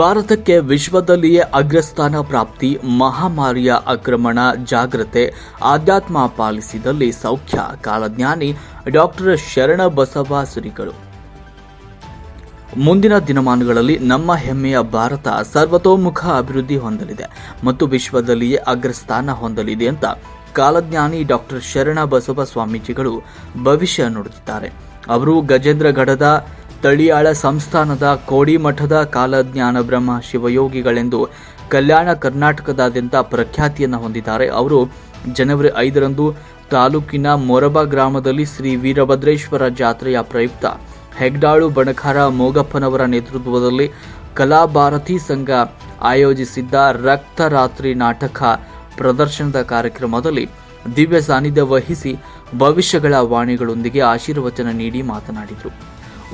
ಭಾರತಕ್ಕೆ ವಿಶ್ವದಲ್ಲಿಯೇ ಅಗ್ರಸ್ಥಾನ ಪ್ರಾಪ್ತಿ, ಮಹಾಮಾರಿಯ ಆಕ್ರಮಣ ಜಾಗ್ರತೆ, ಆಧ್ಯಾತ್ಮ ಪಾಲಿಸಿದಲ್ಲಿ ಸೌಖ್ಯ ಕಾಲಜ್ಞಾನಿ ಡಾಕ್ಟರ್ ಶರಣ ಬಸವ ಶ್ರೀಗಳು ಮುಂದಿನ ದಿನಮಾನಗಳಲ್ಲಿ ನಮ್ಮ ಹೆಮ್ಮೆಯ ಭಾರತ ಸರ್ವತೋಮುಖ ಅಭಿವೃದ್ಧಿ ಹೊಂದಲಿದೆ ಮತ್ತು ವಿಶ್ವದಲ್ಲಿಯೇ ಅಗ್ರಸ್ಥಾನ ಹೊಂದಲಿದೆ ಅಂತ ಕಾಲಜ್ಞಾನಿ ಡಾಕ್ಟರ್ ಶರಣ ಬಸವ ಸ್ವಾಮೀಜಿಗಳು ಭವಿಷ್ಯ ನುಡಿದಿದ್ದಾರೆ. ಅವರು ಗಜೇಂದ್ರಗಢದ ತಳಿಯಾಳ ಸಂಸ್ಥಾನದ ಕೋಡಿಮಠದ ಕಾಲಜ್ಞಾನ ಬ್ರಹ್ಮ ಶಿವಯೋಗಿಗಳೆಂದು ಕಲ್ಯಾಣ ಕರ್ನಾಟಕದಾದ್ಯಂತ ಪ್ರಖ್ಯಾತಿಯನ್ನು ಹೊಂದಿದ್ದಾರೆ. ಅವರು ಜನವರಿ ಐದರಂದು ತಾಲೂಕಿನ ಮೊರಬ ಗ್ರಾಮದಲ್ಲಿ ಶ್ರೀ ವೀರಭದ್ರೇಶ್ವರ ಜಾತ್ರೆಯ ಪ್ರಯುಕ್ತ ಹೆಗ್ಡಾಳು ಬಣಕಾರ ಮೋಗಪ್ಪನವರ ನೇತೃತ್ವದಲ್ಲಿ ಕಲಾಭಾರತಿ ಸಂಘ ಆಯೋಜಿಸಿದ್ದ ರಕ್ತರಾತ್ರಿ ನಾಟಕ ಪ್ರದರ್ಶನದ ಕಾರ್ಯಕ್ರಮದಲ್ಲಿ ದಿವ್ಯ ಸಾನ್ನಿಧ್ಯ ವಹಿಸಿ ಭವಿಷ್ಯಗಳ ವಾಣಿಗಳೊಂದಿಗೆ ಆಶೀರ್ವಚನ ನೀಡಿ ಮಾತನಾಡಿದರು.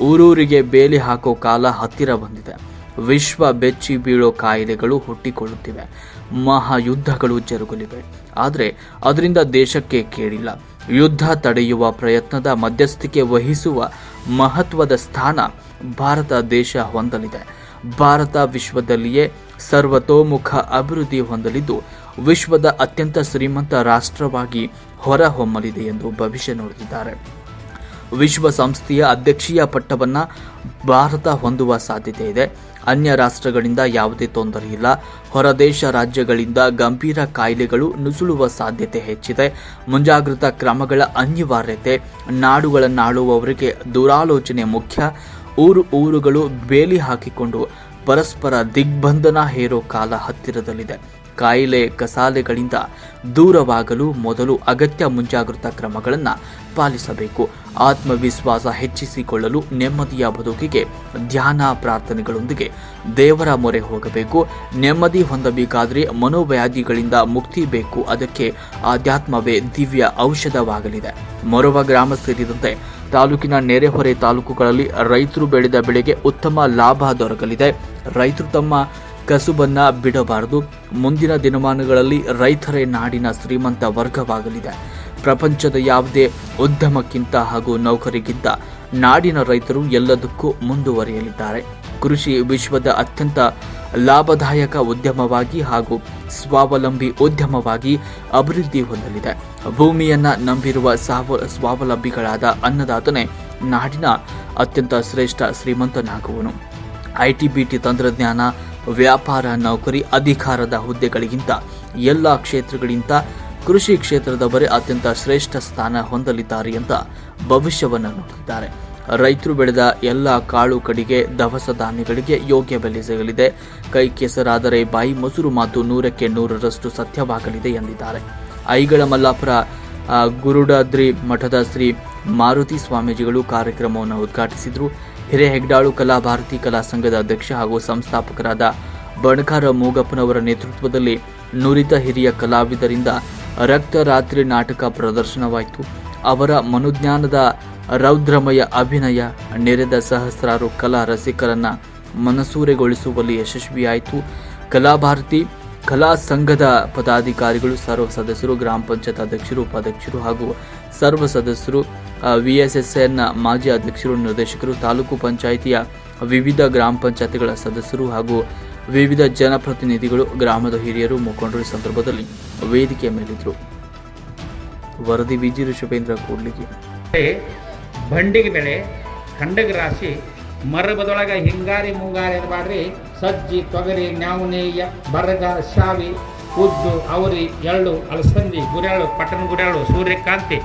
ಊರೂರಿಗೆ ಬೇಲಿ ಹಾಕೋ ಕಾಲ ಹತ್ತಿರ ಬಂದಿದೆ. ವಿಶ್ವ ಬೆಚ್ಚಿ ಬೀಳೋ ಕಾಯಿಲೆಗಳು ಹುಟ್ಟಿಕೊಳ್ಳುತ್ತಿವೆ. ಮಹಾಯುದ್ಧಗಳು ಜರುಗಲಿವೆ. ಆದರೆ ಅದರಿಂದ ದೇಶಕ್ಕೆ ಕೇಳಿಲ್ಲ. ಯುದ್ಧ ತಡೆಯುವ ಪ್ರಯತ್ನದ ಮಧ್ಯಸ್ಥಿಕೆ ವಹಿಸುವ ಮಹತ್ವದ ಸ್ಥಾನ ಭಾರತ ದೇಶ ಹೊಂದಲಿದೆ. ಭಾರತ ವಿಶ್ವದಲ್ಲಿಯೇ ಸರ್ವತೋಮುಖ ಅಭಿವೃದ್ಧಿ ಹೊಂದಲಿದ್ದು, ವಿಶ್ವದ ಅತ್ಯಂತ ಶ್ರೀಮಂತ ರಾಷ್ಟ್ರವಾಗಿ ಹೊರಹೊಮ್ಮಲಿದೆ ಎಂದು ಭವಿಷ್ಯ ನುಡಿದಿದ್ದಾರೆ. ವಿಶ್ವಸಂಸ್ಥೆಯ ಅಧ್ಯಕ್ಷೀಯ ಪಟ್ಟವನ್ನು ಭಾರತ ಹೊಂದುವ ಸಾಧ್ಯತೆ ಇದೆ. ಅನ್ಯ ರಾಷ್ಟ್ರಗಳಿಂದ ಯಾವುದೇ ತೊಂದರೆ ಇಲ್ಲ. ಹೊರದೇಶ ರಾಜ್ಯಗಳಿಂದ ಗಂಭೀರ ಕಾಯಿಲೆಗಳು ನುಸುಳುವ ಸಾಧ್ಯತೆ ಹೆಚ್ಚಿದೆ. ಮುಂಜಾಗ್ರತಾ ಕ್ರಮಗಳ ಅನಿವಾರ್ಯತೆ, ನಾಡುಗಳನ್ನಾಳುವವರಿಗೆ ದುರಾಲೋಚನೆ ಮುಖ್ಯ. ಊರು ಊರುಗಳು ಬೇಲಿ ಹಾಕಿಕೊಂಡು ಪರಸ್ಪರ ದಿಗ್ಬಂಧನ ಹೇರೋ ಕಾಲ ಹತ್ತಿರದಲ್ಲಿದೆ. ಕಾಯಿಲೆ ಕಸಾಲೆಗಳಿಂದ ದೂರವಾಗಲು ಮೊದಲು ಅಗತ್ಯ ಮುಂಜಾಗ್ರತಾ ಕ್ರಮಗಳನ್ನು ಪಾಲಿಸಬೇಕು. ಆತ್ಮವಿಶ್ವಾಸ ಹೆಚ್ಚಿಸಿಕೊಳ್ಳಲು ನೆಮ್ಮದಿಯ ಬದುಕಿಗೆ ಧ್ಯಾನ ಪ್ರಾರ್ಥನೆಗಳೊಂದಿಗೆ ದೇವರ ಮೊರೆ ಹೋಗಬೇಕು. ನೆಮ್ಮದಿ ಹೊಂದಬೇಕಾದರೆ ಮನೋವ್ಯಾಧಿಗಳಿಂದ ಮುಕ್ತಿ ಬೇಕು. ಅದಕ್ಕೆ ಆಧ್ಯಾತ್ಮವೇ ದಿವ್ಯ ಔಷಧವಾಗಲಿದೆ. ಮೊರವ ಗ್ರಾಮ ಸೇರಿದಂತೆ ತಾಲೂಕಿನ ನೆರೆಹೊರೆ ತಾಲೂಕುಗಳಲ್ಲಿ ರೈತರು ಬೆಳೆದ ಬೆಳೆಗೆ ಉತ್ತಮ ಲಾಭ ದೊರಕಲಿದೆ. ರೈತರು ತಮ್ಮ ಕಸುಬನ್ನ ಬಿಡಬಾರದು. ಮುಂದಿನ ದಿನಮಾನಗಳಲ್ಲಿ ರೈತರೇ ನಾಡಿನ ಶ್ರೀಮಂತ ವರ್ಗವಾಗಲಿದೆ. ಪ್ರಪಂಚದ ಯಾವುದೇ ಉದ್ಯಮಕ್ಕಿಂತ ಹಾಗೂ ನೌಕರಿಗಿಂತ ನಾಡಿನ ರೈತರು ಎಲ್ಲದಕ್ಕೂ ಮುಂದುವರಿಯಲಿದ್ದಾರೆ. ಕೃಷಿ ವಿಶ್ವದ ಅತ್ಯಂತ ಲಾಭದಾಯಕ ಉದ್ಯಮವಾಗಿ ಹಾಗೂ ಸ್ವಾವಲಂಬಿ ಉದ್ಯಮವಾಗಿ ಅಭಿವೃದ್ಧಿ ಹೊಂದಲಿದೆ. ಭೂಮಿಯನ್ನ ನಂಬಿರುವ ಸಾವ, ಸ್ವಾವಲಂಬಿಗಳಾದ ಅನ್ನದಾತನೇ ನಾಡಿನ ಅತ್ಯಂತ ಶ್ರೇಷ್ಠ ಶ್ರೀಮಂತನಾಗುವನು. ಐಟಿ ಬಿಟಿ ತಂತ್ರಜ್ಞಾನ ವ್ಯಾಪಾರ, ನೌಕರಿ, ಅಧಿಕಾರದ ಹುದ್ದೆಗಳಿಗಿಂತ ಎಲ್ಲ ಕ್ಷೇತ್ರಗಳಿಗಿಂತ ಕೃಷಿ ಕ್ಷೇತ್ರದವರೇ ಅತ್ಯಂತ ಶ್ರೇಷ್ಠ ಸ್ಥಾನ ಹೊಂದಲಿದ್ದಾರೆ ಅಂತ ಭವಿಷ್ಯವನ್ನು ನೋಡಿದ್ದಾರೆ. ರೈತರು ಬೆಳೆದ ಎಲ್ಲ ಕಾಳು ಕಡಿಗೆ, ದವಸ ಧಾನ್ಯಗಳಿಗೆ ಯೋಗ್ಯ ಬೆಲೆ ಸಿಗಲಿದೆ. ಕೈ ಕೆಸರಾದರೆ ಬಾಯಿ ಮೊಸರು ಮಾತು ನೂರಕ್ಕೆ ನೂರರಷ್ಟು ಸತ್ಯವಾಗಲಿದೆ ಎಂದಿದ್ದಾರೆ. ಐಗಳ ಮಲ್ಲಾಪುರ ಗುರುಡಾದ್ರಿ ಮಠದ ಶ್ರೀ ಮಾರುತಿ ಸ್ವಾಮೀಜಿಗಳು ಕಾರ್ಯಕ್ರಮವನ್ನು ಉದ್ಘಾಟಿಸಿದರು. ಹಿರೇಹೆಗ್ಡಾಳು ಕಲಾ ಭಾರತಿ ಕಲಾ ಸಂಘದ ಅಧ್ಯಕ್ಷ ಹಾಗೂ ಸಂಸ್ಥಾಪಕರಾದ ಬಣಕಾರ ಮೂಗಪ್ಪನವರ ನೇತೃತ್ವದಲ್ಲಿ ನುರಿತ ಹಿರಿಯ ಕಲಾವಿದರಿಂದ ರಕ್ತರಾತ್ರಿ ನಾಟಕ ಪ್ರದರ್ಶನವಾಯಿತು. ಅವರ ಮನುಜ್ಞಾನದ ರೌದ್ರಮಯ ಅಭಿನಯ ನೆರೆದ ಸಹಸ್ರಾರು ಕಲಾ ರಸಿಕರನ್ನ ಮನಸೂರೆಗೊಳಿಸುವಲ್ಲಿ ಯಶಸ್ವಿಯಾಯಿತು. ಕಲಾಭಾರತಿ ಕಲಾ ಸಂಘದ ಪದಾಧಿಕಾರಿಗಳು, ಸರ್ವ ಸದಸ್ಯರು, ಗ್ರಾಮ ಪಂಚಾಯತ್ ಅಧ್ಯಕ್ಷರು, ಉಪಾಧ್ಯಕ್ಷರು ಹಾಗೂ ಸರ್ವ ಸದಸ್ಯರು ವಿ ಎಸ್ ಎಸ್ ಎನ್ ಮಾಜಿ ಅಧ್ಯಕ್ಷರು, ನಿರ್ದೇಶಕರು, ತಾಲೂಕು ಪಂಚಾಯಿತಿಯ ವಿವಿಧ ಗ್ರಾಮ ಪಂಚಾಯತಿಗಳ ಸದಸ್ಯರು ಹಾಗೂ ವಿವಿಧ ಜನಪ್ರತಿನಿಧಿಗಳು, ಗ್ರಾಮದ ಹಿರಿಯರು ಮುಖಂಡರು ಈ ಸಂದರ್ಭದಲ್ಲಿ ವೇದಿಕೆಯ ಮೇಲಿದ್ದರು. ವರದಿ ವಿಜಿ ಋಷಭೇಂದ್ರ ಕೂಡ್ಲಿಗಿ. ಬಂಡಿಗೆ ಬೆಳೆ ಖಂಡಗ ರಾಶಿ, ಮರಬದೊಳಗ ಹಿಂಗಾರಿ ಮುಂಗಾರಿ ಅನ್ಬಾಡ್ರಿ ಸಜ್ಜಿ, ತೊಗರಿ ನ್ಯಾವನೇಯ ಬರಗ ಶಾವಿ, ಉದ್ದು, ಅವರಿ, ಎಳ್ಳು, ಅಲಸಂದಿ ಗುರ್ಯಾಳು ಪಟ್ಟಣ ಗುರ್ಯಾಳು ಸೂರ್ಯಕಾಂತಿ.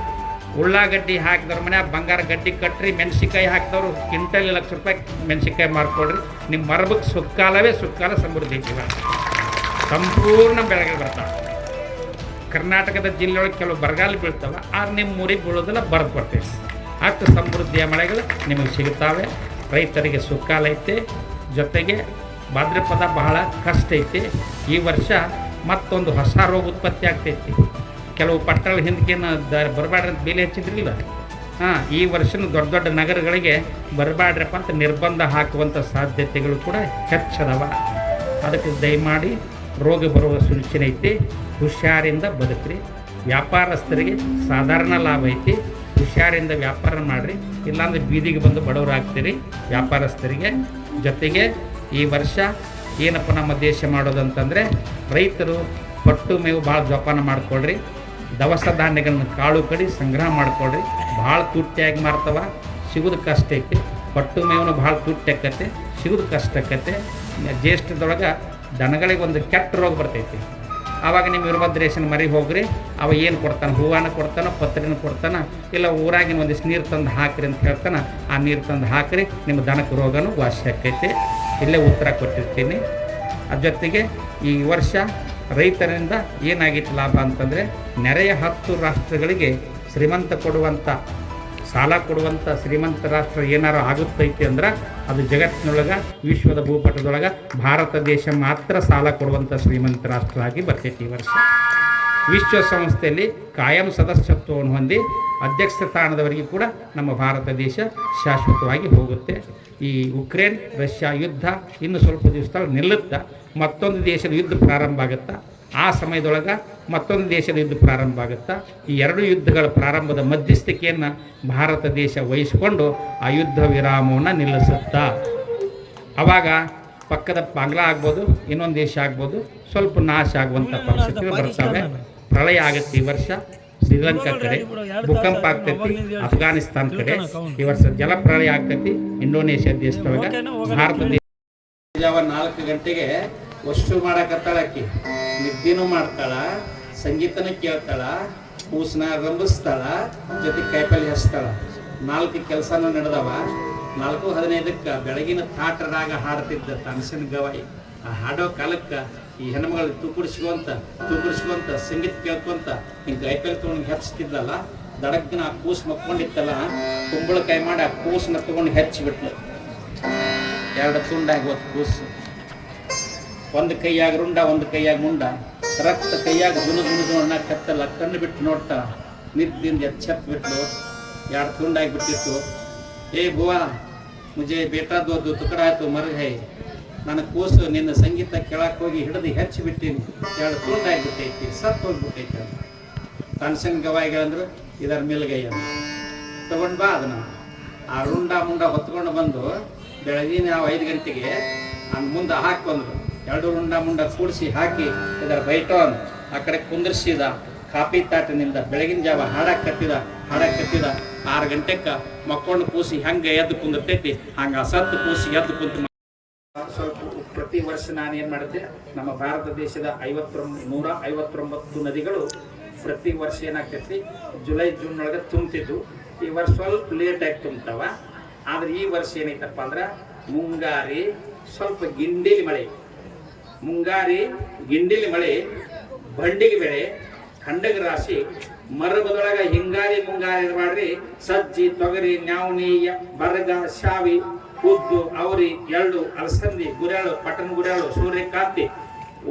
ಉಳ್ಳಾಗಡ್ಡಿ ಹಾಕಿದವ್ರ ಮನ್ಯಾಗ ಬಂಗಾರ ಗಡ್ಡಿ ಕಟ್ಟ್ರಿ ಮೆಣಸಿಕಾಯಿ ಹಾಕಿದವರು, ಕ್ವಿಂಟಲ್ ಲಕ್ಷ ರೂಪಾಯಿ ಮೆಣಸಿಕಾಯಿ ಮಾರ್ಕೊಡ್ರಿ. ನಿಮ್ಮ ಮರಬಕ್ಕೆ ಸುಕ್ಕಾಲವೇ ಸುಕ್ಕಾಲ ಸಮೃದ್ಧಿ ಜೀವ. ಸಂಪೂರ್ಣ ಬೆಳೆಗಳು ಬರ್ತಾವೆ. ಕರ್ನಾಟಕದ ಜಿಲ್ಲೆಯೊಳಗೆ ಕೆಲವು ಬರಗಾಲ ಬೀಳ್ತಾವೆ ಆ ನಿಮ್ಮ ಊರಿಗೆ ಬೀಳೋದೆಲ್ಲ ಬರೆದು ಬರ್ತೇವೆ ಅಷ್ಟು ಸಮೃದ್ಧಿಯ ಮಳೆಗಳು ನಿಮಗೆ ಸಿಗುತ್ತವೆ. ರೈತರಿಗೆ ಸುಕ್ಕಾಲ ಐತೆ. ಜೊತೆಗೆ ಭಾದ್ರಪದ ಬಹಳ ಕಷ್ಟ ಐತಿ. ಈ ವರ್ಷ ಮತ್ತೊಂದು ಹೊಸ ರೋಗ ಉತ್ಪತ್ತಿ ಆಗ್ತೈತಿ. ಕೆಲವು ಪಟ್ಟಣ ಹಿಂದಕ್ಕೇನು ದ ಅಂತ ಬೆಲೆ ಹಚ್ಚಿದ್ರಲ್ಲ? ಹಾಂ, ಈ ವರ್ಷನೂ ದೊಡ್ಡ ದೊಡ್ಡ ನಗರಗಳಿಗೆ ಬರಬೇಡ್ರಪ್ಪ ಅಂತ ನಿರ್ಬಂಧ ಹಾಕುವಂಥ ಸಾಧ್ಯತೆಗಳು ಕೂಡ ಹೆಚ್ಚದವ. ಅದಕ್ಕೆ ದಯಮಾಡಿ ರೋಗ ಬರುವ ಸೂಚನೆ ಐತಿ. ಹುಷಾರಿಂದ ಬದುಕ್ರಿ. ವ್ಯಾಪಾರಸ್ಥರಿಗೆ ಸಾಧಾರಣ ಲಾಭ ಐತಿ. ಹುಷಾರಿಂದ ವ್ಯಾಪಾರ ಮಾಡಿರಿ. ಇಲ್ಲಾಂದ್ರೆ ಬೀದಿಗೆ ಬಂದು ಬಡವರಾಗ್ತೀರಿ. ವ್ಯಾಪಾರಸ್ಥರಿಗೆ ಜೊತೆಗೆ ಈ ವರ್ಷ ಏನಪ್ಪ ನಮ್ಮ ದೇಶ ಮಾಡೋದಂತಂದರೆ ರೈತರು ಪಟ್ಟು ಮೇವು ಭಾಳ ಜೋಪಾನ ಮಾಡ್ಕೊಳ್ರಿ. ದವಸ ಧಾನ್ಯಗಳನ್ನ ಕಾಳು ಕಡಿ ಸಂಗ್ರಹ ಮಾಡ್ಕೊಳ್ರಿ. ಭಾಳ ತುಟ್ಟಿಯಾಗಿ ಮಾರ್ತವ. ಸಿಗೋದು ಕಷ್ಟ ಐತಿ. ಪಟ್ಟು ಮೇವನು ಭಾಳ ತುಟ್ಟಿ ಆಕತ್ತೆ ಸಿಗೋದು ಕಷ್ಟ ಆಕತ್ತೆ ಜ್ಯೇಷ್ಠದೊಳಗೆ ದನಗಳಿಗೆ ಒಂದು ಕೆಟ್ಟ ರೋಗ ಬರ್ತೈತಿ. ಆವಾಗ ನಿಮ್ಮ ವೀರಭದ್ರೇಶನ ಮರಿ ಹೋಗ್ರಿ. ಅವ ಏನು ಕೊಡ್ತಾನೆ? ಹೂವನ ಕೊಡ್ತಾನ? ಪತ್ರಿನ ಕೊಡ್ತಾನ? ಇಲ್ಲ ಊರಾಗಿನ ಒಂದಿಷ್ಟು ನೀರು ತಂದು ಹಾಕ್ರಿ ಅಂತ ಹೇಳ್ತಾನೆ. ಆ ನೀರು ತಂದು ಹಾಕ್ರಿ ನಿಮ್ಮ ದನಕ್ಕೆ ರೋಗನೂ ವಾಸಿ ಆಕೈತಿ. ಇಲ್ಲೇ ಉತ್ತರ ಕೊಟ್ಟಿರ್ತೀನಿ. ಅದ್ರ ಜೊತೆಗೆ ಈ ವರ್ಷ ರೈತರಿಂದ ಏನಾಗಿತ್ತು ಲಾಭ ಅಂತಂದರೆ ನೆರೆಯ ಹತ್ತು ರಾಷ್ಟ್ರಗಳಿಗೆ ಶ್ರೀಮಂತ ಕೊಡುವಂಥ ಸಾಲ ಕೊಡುವಂಥ ಶ್ರೀಮಂತ ರಾಷ್ಟ್ರ ಏನಾರು ಆಗುತ್ತೈತಿ ಅಂದ್ರೆ ಅದು ಜಗತ್ತಿನೊಳಗೆ, ವಿಶ್ವದ ಭೂಪಟದೊಳಗೆ, ಭಾರತ ದೇಶ ಮಾತ್ರ ಸಾಲ ಕೊಡುವಂಥ ಶ್ರೀಮಂತ ರಾಷ್ಟ್ರ ಆಗಿ ಬರ್ತೈತಿ ಈ ವರ್ಷ. ವಿಶ್ವಸಂಸ್ಥೆಯಲ್ಲಿ ಕಾಯಂ ಸದಸ್ಯತ್ವವನ್ನು ಹೊಂದಿ ಅಧ್ಯಕ್ಷ ಸ್ಥಾನದವರೆಗೆ ಕೂಡ ನಮ್ಮ ಭಾರತ ದೇಶ ಶಾಶ್ವತವಾಗಿ ಹೋಗುತ್ತೆ. ಈ ಉಕ್ರೇನ್, ರಷ್ಯಾ ಯುದ್ಧ ಇನ್ನು ಸ್ವಲ್ಪ ದಿವಸದಲ್ಲಿ ನಿಲ್ಲುತ್ತಾ, ಮತ್ತೊಂದು ದೇಶದ ಯುದ್ಧ ಪ್ರಾರಂಭ ಆಗುತ್ತಾ? ಆ ಸಮಯದೊಳಗೆ ಮತ್ತೊಂದು ದೇಶದ ಯುದ್ಧ ಪ್ರಾರಂಭ ಆಗುತ್ತಾ? ಈ ಎರಡು ಯುದ್ಧಗಳ ಪ್ರಾರಂಭದ ಮಧ್ಯಸ್ಥಿಕೆಯನ್ನು ಭಾರತ ದೇಶ ವಹಿಸಿಕೊಂಡು ಆ ಯುದ್ಧ ವಿರಾಮವನ್ನು ನಿಲ್ಲಿಸುತ್ತಾ? ಆವಾಗ ಪಕ್ಕದ ಬಾಂಗ್ಲಾ ಆಗ್ಬೋದು, ಇನ್ನೊಂದು ದೇಶ ಆಗ್ಬೋದು, ಸ್ವಲ್ಪ ನಾಶ ಆಗುವಂಥ ಪರಿಸ್ಥಿತಿಗಳು ಬರ್ತವೆ. ಪ್ರಳಯ ಆಗುತ್ತೆ ಈ ವರ್ಷ. ಶ್ರೀಲಂಕಾ ಕಡೆ ಭೂಕಂಪ ಆಗ್ತೈತಿ ಅಫ್ಘಾನಿಸ್ತಾನ್ ಕಡೆ. ಈ ವರ್ಷ ಜಲಪ್ರಳಯ ಆಗ್ತೈತಿ ಇಂಡೋನೇಷ್ಯಾ ದೇಶದೊಳಗೆ. ಭಾರತ ದೇಶ ನಾಲ್ಕು ಗಂಟೆಗೆ ವಸ್ತು ಮಾಡಕತ್ತಾಳ ಆಕಿ. ನಿದ್ದೆನೂ ಮಾಡ್ತಾಳ ಸಂಗೀತನೂ ಕೇಳ್ತಾಳ ಕೂಸನ ರಂಭಿಸ್ತಾಳ ಜೊತೆ ಕೈಪಲ್ಲಿ ಹಚ್ತಾಳ. ನಾಲ್ಕು ಕೆಲಸನೂ ನಡೆದವ. ನಾಲ್ಕು ಹದಿನೈದಕ್ಕೆ ಬೆಳಗಿನ ಥಾಟ್ರದಾಗ ಹಾಡ್ತಿದ್ದ ತನಸಿನ ಗವಾಯಿ. ಆ ಹಾಡೋ ಕಾಲಕ್ಕೆ ಈ ಹೆಣ್ಮಗಳು ತೂಕುಡಿಸ್ಕೊಂತ ತೂಕುಡಿಸ್ಕೊಂತ, ಸಂಗೀತ ಕೇಳ್ಕೊಂತ ಈ ಕೈಪಲ್ಲಿ ತೊಗೊಂಡು ಹೆಚ್ಚಿದ್ದಲ್ಲ ದಡಕ್ಕಿನ ಆ ಕೂಸ್ ಮಕ್ಕೊಂಡಿತ್ತಲ್ಲ, ಕುಂಬಳಕಾಯಿ ಮಾಡಿ ಆ ಕೂಸನ್ನ ತಗೊಂಡು ಹೆಚ್ಚಿಬಿಟ್ಲು ಎರಡು ತುಂಡಾಗಿ ಹೋದ್ ಕೂಸು. ಒಂದು ಕೈಯಾಗ ರುಂಡ, ಒಂದು ಕೈಯಾಗ ಮುಂಡ. ರಕ್ತ ಕೈಯಾಗ ದುನು ದುನು ಅಣ್ಣ ಕತ್ತಲ್ಲ ಕಣ್ಣು ಬಿಟ್ಟು ನೋಡ್ತಾ ನಿದ್ದಿಂದ ಎಚ್ಚೆತ್ ಬಿಟ್ಲು. ಎರಡು ತುಂಡಾಗಿ ಬಿಟ್ಟಿತ್ತು. ಏ ಬುವಾ ಮುಜೆ ಬೇಟಾ ತುಕಡಾಯ್ತು ಮರ ಹೇ. ನನ್ನ ಕೂಸು ನಿನ್ನ ಸಂಗೀತ ಕೇಳಕ್ಕೆ ಹೋಗಿ ಹಿಡಿದು ಹೆಚ್ಚಿ ಬಿಟ್ಟಿನಿ. ಎರಡು ತುಂಡಾಗಿ ಸತ್ತು ಸತ್ ಹೋಗ್ಬಿಟ್ಟೈತಿ ಅಂತ ಗವಾಯಿಗೆ ಅಂದ್ರು ಇದರ ಮೇಲ್ಗೈಯ ತಗೊಂಡ್ ಬಾ ಅದನ್ನ. ಆ ರುಂಡ ಮುಂಡ ಹೊತ್ಕೊಂಡು ಬಂದು ಬೆಳಗಿನ ನಾವು ಐದು ಗಂಟೆಗೆ ಅನ್ ಮುಂದೆ ಹಾಕಿ ಬಂದ್ರು. ಎರಡು ರುಂಡ ಮುಂಡ ಕೂಡಿಸಿ ಹಾಕಿ ಇದರ ಬೈಟೋನ್ ಆ ಕಡೆ ಕುಂದಿರ್ಸಿದ ಕಾಪಿ ತಾಟಿನಿಂದ ಬೆಳಗಿನ ಜಾವ ಹಾಡಕ್ಕೆ ಕತ್ತಿದ ಹಾಡಕ್ಕೆ ಕತ್ತಿದ. ಆರು ಗಂಟೆಗೆ ಮಕ್ಕೊಂಡು ಕೂಸಿ ಹೆಂಗೆ ಎದ್ದು ಕುಂದಿರ್ತೈತಿ, ಹಂಗೆ ಸತ್ತು ಕೂಸಿ ಎದ್ದು ಕುಂತು ಪ್ರತಿ ವರ್ಷ ನಾನು ಏನು ಮಾಡಿದ್ದೆ ನಮ್ಮ ಭಾರತ ದೇಶದ ಐವತ್ತೊಂಬ ನೂರ ಐವತ್ತೊಂಬತ್ತು ನದಿಗಳು ಪ್ರತಿ ವರ್ಷ ಏನಾಗ್ತೈತಿ? ಜುಲೈ, ಜೂನ್ ಒಳಗೆ ತುಂಬ್ತಿದ್ವು. ಈ ವರ್ಷ ಸ್ವಲ್ಪ ಲೇಟಾಗಿ ತುಂಬ್ತಾವ. ಆದರೆ ಈ ವರ್ಷ ಏನೈತಪ್ಪ ಅಂದ್ರೆ ಮುಂಗಾರಿ ಸ್ವಲ್ಪ ಗಿಂಡಿಲಿ ಮಳೆ. ಮುಂಗಾರಿ ಗಿಂಡಿಲಿ ಮಳೆ ಬಂಡಿಗೆ ಬೆಳೆ, ಖಂಡಗ ರಾಶಿ ಮರಬದೊಳಗ ಹಿಂಗಾರಿ ಮುಂಗಾರಿ ಮಾಡ್ರಿ. ಸಜ್ಜಿ, ತೊಗರಿ, ನ್ಯಾವಣಿ, ಬರಗ, ಶಾವಿ ಉದ್ದು ಅವರಿ, ಎಳ್ಳು, ಅಲಸಂದಿ ಗುರಾಳು ಪಟನ್ ಗುರಾಳು ಸೂರ್ಯಕಾಂತಿ,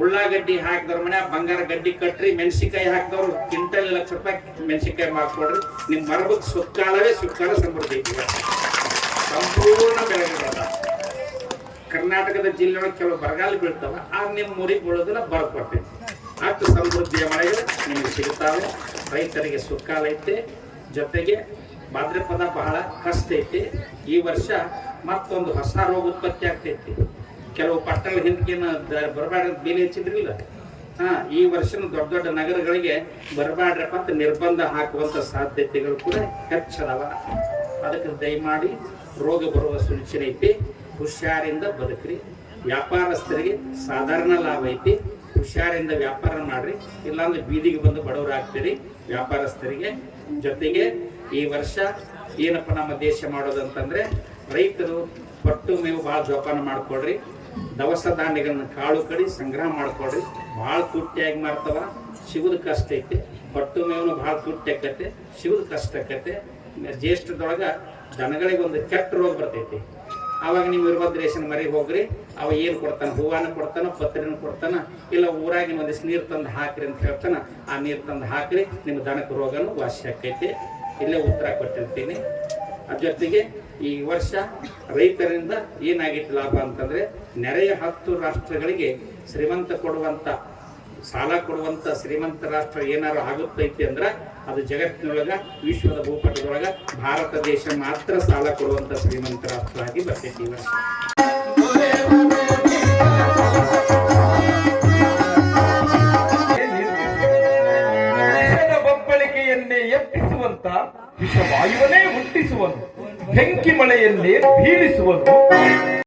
ಉಳ್ಳಾಗಡ್ಡಿ ಹಾಕಿದವ್ರ ಮನೆ, ಬಂಗಾರ ಗಡ್ಡಿ ಕಟ್ರಿ ಮೆಣಸಿಕಾಯಿ ಹಾಕಿದವ್ರು ಕ್ವಿಂಟಲ್ ಲಕ್ಷ ರೂಪಾಯಿ ಮೆಣಸಿಕಾಯಿ ಮಾಡ್ಕೊಡ್ರಿ. ನಿಮ್ ಮರಬಕ್ ಸುಕ್ಕಾಲವೇ ಸುಕ್ಕಾಲ ಸಮೃದ್ಧಿ ಸಂಪೂರ್ಣ ಬೆಳೆಗಳದ ಕರ್ನಾಟಕದ ಜಿಲ್ಲೆಯೊಳಗೆ ಕೆಲವು ಬರಗಾಲ ಬೀಳ್ತಾವ ಆಗ ನಿಮ್ಮ ಊರಿಗೆ ಬೀಳೋದನ್ನ ಬರ್ಕೊಟ್ಟೆ ಅಷ್ಟು ಸಮೃದ್ಧಿಯ ಮಳೆಗಳು ನಿಮಗೆ ಸಿಗುತ್ತಾವೆ ರೈತರಿಗೆ ಸುಕ್ಕಾಲ ಐತೆ. ಜೊತೆಗೆ ಭಾದ್ರಪದ ಬಹಳ ಕಷ್ಟ ಐತಿ. ಈ ವರ್ಷ ಮತ್ತೊಂದು ಹೊಸ ರೋಗ ಉತ್ಪತ್ತಿ ಆಗ್ತೈತಿ. ಕೆಲವು ಪಟ್ಟಣ ಹಿಂದಕ್ಕೇನು ಬರಬಾರ್ದ ಬೇಲಿ ಹಚ್ಚಿದ್ರಿಲ್ಲ? ಹಾ, ಈ ವರ್ಷನ ದೊಡ್ಡ ದೊಡ್ಡ ನಗರಗಳಿಗೆ ಬರಬಾಡ್ರಪ್ಪ ಅಂತ ನಿರ್ಬಂಧ ಹಾಕುವಂತ ಸಾಧ್ಯತೆಗಳು ಕೂಡ ಹೆಚ್ಚದವ. ಅದಕ್ಕೆ ದಯಮಾಡಿ ರೋಗ ಬರುವ ಸೂಚನೆ ಐತಿ. ಹುಷಾರಿಂದ ಬದುಕ್ರಿ. ವ್ಯಾಪಾರಸ್ಥರಿಗೆ ಸಾಧಾರಣ ಲಾಭ ಐತಿ. ಹುಷಾರಿಂದ ವ್ಯಾಪಾರ ಮಾಡ್ರಿ. ಇಲ್ಲಾಂದ್ರೆ ಬೀದಿಗೆ ಬಂದು ಬಡವರಾಗ್ತೀರಿ. ವ್ಯಾಪಾರಸ್ಥರಿಗೆ ಜೊತೆಗೆ ಈ ವರ್ಷ ಏನಪ್ಪ ನಮ್ಮ ದೇಶ ಮಾಡೋದಂತಂದ್ರೆ ರೈತರು ಪಟ್ಟು ಮೇವು ಭಾಳ ಜೋಪಾನ ಮಾಡ್ಕೊಳ್ರಿ. ದವಸ ಧಾನ್ಯಗಳನ್ನ ಕಾಳು ಕಡಿ ಸಂಗ್ರಹ ಮಾಡ್ಕೊಳ್ರಿ. ಭಾಳ ತುಟ್ಟಿಯಾಗಿ ಮಾರ್ತವ ಶಿವದ ಕಷ್ಟ ಐತಿ. ಪಟ್ಟು ಮೇವನು ಭಾಳ ತುಟ್ಟಿ ಆಕತೆ ಶಿವದ ಕಷ್ಟ ಆಕತೆ ಜ್ಯೇಷ್ಠದೊಳಗೆ ದನಗಳಿಗೆ ಒಂದು ಕೆಟ್ಟ ರೋಗ ಬರ್ತೈತಿ. ಆವಾಗ ನೀವು ರೇಷನ್ ಮರಿ ಹೋಗ್ರಿ. ಅವ ಏನು ಕೊಡ್ತಾನ, ಹೂವನ ಕೊಡ್ತಾನ, ಪತ್ರಿನ ಕೊಡ್ತಾನ, ಇಲ್ಲ ಊರಾಗಿನ ಒಂದಿಷ್ಟು ನೀರು ತಂದು ಹಾಕ್ರಿ ಅಂತ ಹೇಳ್ತಾನ, ಆ ನೀರು ತಂದು ಹಾಕ್ರಿ ನಿಮ್ಮ ದನಕ್ಕೆ ರೋಗನು ವಾಸಿ ಆಕೈತಿ. ಇಲ್ಲೇ ಉತ್ತರ ಕೊಟ್ಟಿರ್ತೀನಿ. ಅದ್ರ ಜೊತೆಗೆ ಈ ವರ್ಷ ರೈತರಿಂದ ಏನಾಗಿತ್ತು ಲಾಭ ಅಂತಂದರೆ ನೆರೆಯ ಹತ್ತು ರಾಷ್ಟ್ರಗಳಿಗೆ ಶ್ರೀಮಂತ ಕೊಡುವಂಥ ಸಾಲ ಕೊಡುವಂಥ ಶ್ರೀಮಂತ ರಾಷ್ಟ್ರ ಏನಾರು ಆಗುತ್ತೈತಿ ಅಂದ್ರೆ ಅದು ಜಗತ್ತಿನೊಳಗ, ವಿಶ್ವದ ಭೂಪಟದೊಳಗೆ ಭಾರತ ದೇಶ ಮಾತ್ರ ಸಾಲ ಕೊಡುವಂತ ಶ್ರೀಮಂತ ರಾಷ್ಟ್ರ ಆಗಿ ಬರ್ತೈತಿ ಈ ವರ್ಷ. ಬೊಬ್ಬಳಿಕೆಯನ್ನೇ ಎತ್ತಿಸುವಂತ, ವಿಷವಾಯುವನ್ನೇ ಹುಟ್ಟಿಸುವಂತ ಬೆಂಕಿ ಮಳೆಯಲ್ಲಿ ಬೀಳಿಸುವನು